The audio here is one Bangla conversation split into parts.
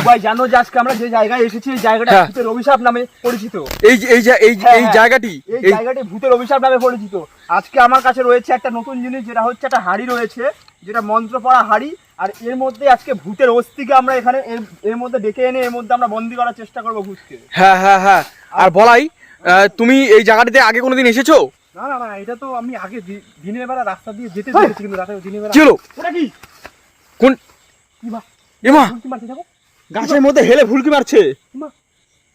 ভাই জানো যে আজকে আমরা যে জায়গায় এসেছি এই জায়গাটা হ্যাঁ। ভূতের অভিশাপ নামে পরিচিত। এই এই এই এই। জায়গাটি এই এই জায়গাটি ভূতের অভিশাপ নামে পরিচিত। আজকে আমার কাছে রয়েছে একটা নতুন জিনিস যেটা হচ্ছে একটা হাড়ি রয়েছে যেটা মন্ত্র পড়া হাড়ি আর এর মধ্যে আজকে ভূতের অস্থিকে আমরা এখানে এর- মধ্যে ডেকে এনে এর মধ্যে আমরা বন্দি করার চেষ্টা করব ভূতকে। হ্যাঁ হ্যাঁ হ্যাঁ। আর বলাই আহ, তুমি এই জায়গাটিতে আগে কোনোদিন এসেছ? না না না এটা তো আমি আগে দিনের বেলা রাস্তা দিয়ে যেতে। দেখেছি কিন্তু রাতে দিনের বেলা কি ওটা কি? কোন কি এমা! ভুলকি মারতে গাছের মধ্যে হেলে ভুলকি মারছে।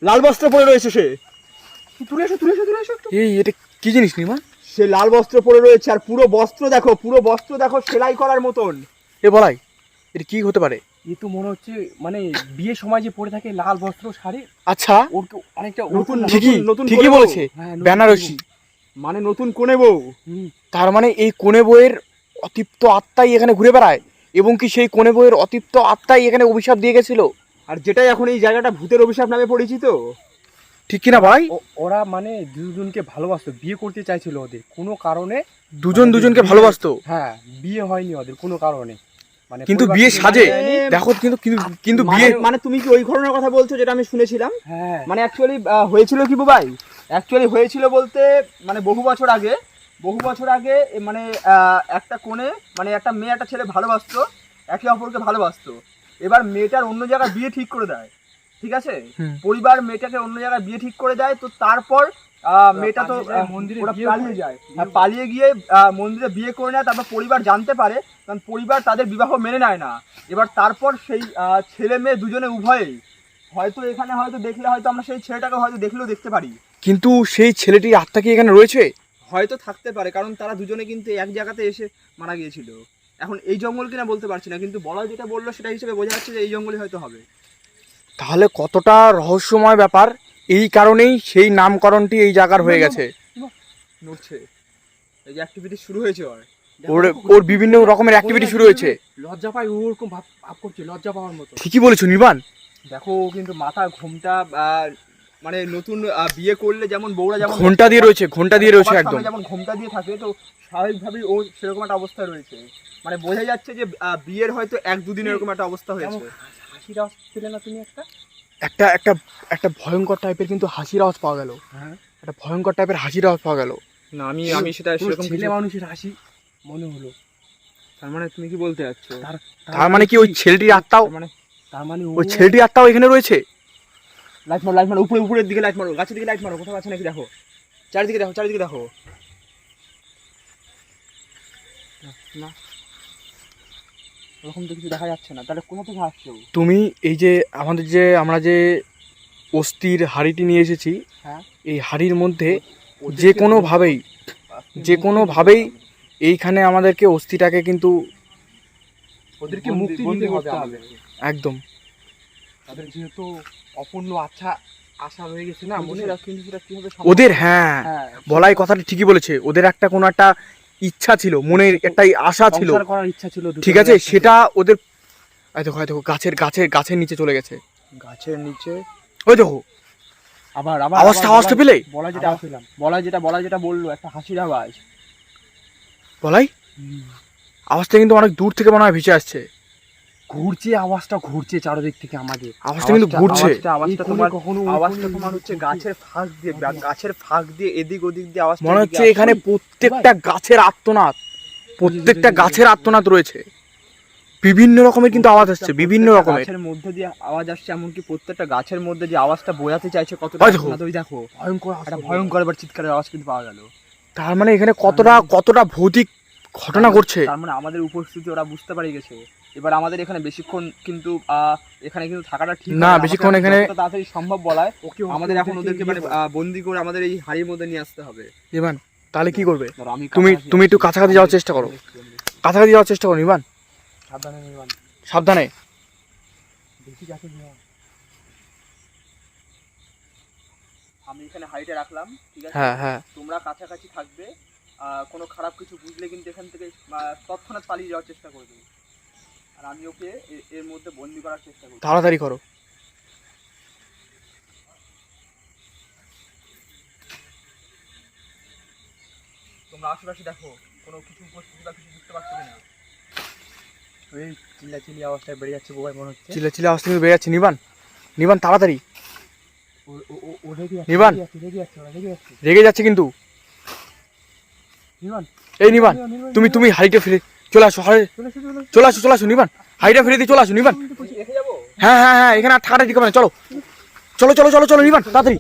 লাল বস্ত্র পরে রয়েছে সে। তুলে এসো তুলে এসো তুলে এসো এই এটা কি জিনিস নিমা সে লাল বস্ত্র পরে রয়েছে আর পুরো বস্ত্র দেখো পুরো বস্ত্র দেখো সেলাই করার মতন। এ বলাই এটা কি হতে পারে? এ তো মনে হচ্ছে মানে বিয়ের সময় যে পরে থাকে লাল বস্ত্র শাড়ি আচ্ছা। ওর তো অনেকটা নতুন ঠিকই নতুন ঠিকই বলেছে হ্যাঁ, বেনারসি। মানে নতুন কোনে বউ। তার মানে এই কোণে বইয়ের অতিপ্ত আত্মাই এখানে ঘুরে বেড়ায় এবং কি সেই কোণে বইয়ের অতিপ্ত আত্মাই এখানে অভিশাপ দিয়ে গেছিল? আর যেটাই এখন এই জায়গাটা ভূতের অভিশাপ নামে পরিচিত। ঠিক কিনা ভাই? ও- ওরা মানে দুজনকে ভালোবাসতো বিয়ে করতে চাইছিল ওদের। কোনো কারণে দুজন মানে দুজনকে ভালোবাসতো? হ্যাঁ বিয়ে হয়নি ওদের কোনো কারণে। মানে কিন্তু পরিবার বিয়ে থেকে সাজে। মানা যায়নি। দেখো কিন্তু কিন্তু কিন্তু মানে বিয়ে মানে তুমি কি ওই ঘটনার কথা বলছো যেটা আমি শুনেছিলাম? হ্যাঁ। মানে অ্যাকচুয়ালি হয়েছিল কি ভাই অ্যাকচুয়ালি হয়েছিল বলতে মানে বহু বছর আগে বহু বছর আগে এ মানে আহ, একটা কোণে মানে একটা মেয়ে একটা ছেলে ভালোবাসতো একে অপরকে ভালোবাসতো। এবার মেয়েটার অন্য জায়গায় বিয়ে ঠিক করে দেয় ঠিক আছে? পরিবার মেয়েটাকে অন্য জায়গায় বিয়ে ঠিক করে দেয় তো তারপর মেয়েটা তো মন্দিরে পালিয়ে যায়। হ্যাঁ, পালিয়ে গিয়ে মন্দিরে বিয়ে করে নেয় তারপর পরিবার জানতে পারে কারণ পরিবার তাদের বিবাহ মেনে নেয় না। এবার তারপর সেই আহ, ছেলে মেয়ে দুজনে উভয়েই হয়তো এখানে হয়তো দেখলে হয়তো আমরা সেই ছেলেটাকে হয়তো দেখলেও দেখতে পারি। কিন্তু সেই ছেলেটির আত্মা কি এখানে রয়েছে? হয়তো থাকতে পারে কারণ তারা দুজনে কিন্তু এক জায়গাতে এসে মারা গিয়েছিল। এখন এই জঙ্গল কিনা বলতে পারছি না কিন্তু বলা যেটা বলল সেটা হিসেবে বোঝা যাচ্ছে যে এই জঙ্গলই হয়তো হবে। তাহলে কতটা রহস্যময় ব্যাপার? এই কারণেই সেই নামকরণটি এই জায়গার হয়ে গেছে। নড়ছে। এই যে অ্যাক্টিভিটি শুরু হয়েছে ওর। ওর ওর বিভিন্ন রকমের অ্যাক্টিভিটি শুরু হয়েছে। লজ্জা পায় ওরকম ভাব ভাব করছে লজ্জা পাওয়ার মতো। ঠিকই বলেছ নির্বাণ। দেখো কিন্তু মাথা ঘুমটা মানে নতুন বিয়ে করলে যেমন বউরা যেমন ঘণ্টা দিয়ে রয়েছে ঘণ্টা দিয়ে রয়েছে একদম। যেমন ঘোমটা দিয়ে থাকে তো স্বাভাবিকভাবেই ও সেরকম একটা অবস্থা রয়েছে। মানে বোঝা যাচ্ছে যে বিয়ের হয়তো এক দুদিন এরকম একটা অবস্থা হয়েছে। হাসির আওয়াজ পেলে না তুমি একটা? একটা একটা একটা ভয়ঙ্কর টাইপের কিন্তু হাসির আওয়াজ পাওয়া গেল। হ্যাঁ। একটা ভয়ঙ্কর টাইপের হাসির আওয়াজ পাওয়া গেল। না আমি আমি সেটা সেরকম ছেলে মানুষের হাসি মনে হলো। তার মানে তুমি কি বলতে যাচ্ছ? তার তার মানে কি ওই ছেলেটির আত্মাও মানে তার মানে ওই ছেলেটির আত্মাও এখানে রয়েছে? লাইট মারো লাইট মারো উপরে উপরের দিকে লাইট মারো গাছের দিকে লাইট মারো কোথাও আছে নাকি দেখো? চারিদিকে দেখো চারিদিকে দেখো। না ওরকম তো কিছু দেখা যাচ্ছে না তাহলে কোথা থেকে আসছে? তুমি এই যে আমাদের যে আমরা যে অস্থির হাড়িটি নিয়ে এসেছি হ্যাঁ। এই হাড়ির মধ্যে যে কোনোভাবেই যে কোনোভাবেই এইখানে আমাদেরকে অস্থিটাকে কিন্তু ওদেরকে মুক্তি দিতে হবে। একদম। তাদের যেহেতু অপূর্ণ আচ্ছা আশা রয়ে গেছে না মনে কিন্তু সেটা কীভাবে ওদের হ্যাঁ হ্যাঁ। বলাই কথাটা ঠিকই বলেছে। ওদের একটা কোনো একটা ইচ্ছা ছিল মনের একটা আশা ছিল। করার ইচ্ছা ছিল ঠিক আছে সেটা ওদের এই দেখো দেখো গাছের গাছের গাছের নিচে চলে গেছে। গাছের নিচে। ওই দেখো আবার আবার আওয়াজটা আওয়াজটা পেলে? বলা যেটা আসছিলাম বলা যেটা বলা যেটা বলল একটা হাসির আওয়াজ। বলাই? আওয়াজটা কিন্তু অনেক দূর থেকে মনে হয় ভেসে আসছে। ঘুরছে আওয়াজটা ঘুরছে চারদিক থেকে আমাদের। আওয়াজটা কিন্তু ঘুরছে। আওয়াজটা- তোমার কখনো আওয়াজটা তোমার হচ্ছে গাছের ফাঁক দিয়ে গাছের ফাঁক দিয়ে এদিক ওদিক দিয়ে আওয়াজ মনে হচ্ছে এখানে প্রত্যেকটা গাছের আত্মনাদ প্রত্যেকটা গাছের আত্মনাদ রয়েছে। বিভিন্ন রকমের কিন্তু আওয়াজ আসছে বিভিন্ন রকমের। গাছের মধ্যে দিয়ে আওয়াজ আসছে এমনকি প্রত্যেকটা গাছের মধ্যে যে আওয়াজটা বোঝাতে চাইছে কতটা ওই দেখো। দেখো ভয়ঙ্কর একটা ভয়ঙ্কর এবার চিৎকারের আওয়াজ কিন্তু পাওয়া গেল। তার মানে এখানে কতটা কতটা ভৌতিক ঘটনা ঘটছে? তার মানে আমাদের উপস্থিতি ওরা বুঝতে পারে গেছে। এবার আমাদের এখানে বেশিক্ষণ কিন্তু আহ, এখানে কিন্তু থাকাটা ঠিক না, বেশিক্ষণ এখানে- তাড়াতাড়ি সম্ভব বলায়। ওকে আমাদের এখন ওদেরকে মানে বন্দি করে আমাদের এই হাড়ির মধ্যে নিয়ে আসতে হবে। ইমান তাহলে কি করবে? তুমি কাছাকাছি তুমি একটু। কাছাকাছি যাওয়ার চেষ্টা করো। কাছাকাছি যাওয়ার চেষ্টা করো ইমান সাবধানে নিবান সাবধানে। বেশি যাকে নিও আমি এখানে হাড়িটা রাখলাম ঠিক আছে? হ্যাঁ হ্যাঁ। তোমরা কাছাকাছি থাকবে আহ, কোনো খারাপ কিছু বুঝলে কিন্তু এখান থেকে আহ, তৎক্ষণাৎ পালিয়ে যাওয়ার চেষ্টা করবে। আর আমি ওকে এর মধ্যে বন্দি করার চেষ্টা করব তাড়াতাড়ি করো। তোমরা আশেপাশে দেখো কোনো কিছু উপস্থিতি বা কিছু বুঝতে পারছ ওই আওয়াজটা বেড়ে যাচ্ছে বোবাই মনে হচ্ছে। চিলে চিলে আওয়াজ থেকে বেড়ে যাচ্ছে। নিবান নিবান তাড়াতাড়ি। নিবান। রেগে যাচ্ছে, রেগে যাচ্ছে, রেগে যাচ্ছে। কিন্তু। নিবান, এই নিবান নিবান, তুমি তুমি হাড়িটা ফিরে চলে আসো চলে আসো চলে আসো, নিবান। হাইটা ফিরে দিয়ে চলে আসো, নিবান। হ্যাঁ হ্যাঁ হ্যাঁ এখানে আর থাকাটা ঠিক না, চলো। চলো চলো চলো চলো, নিবান, তাড়াতাড়ি।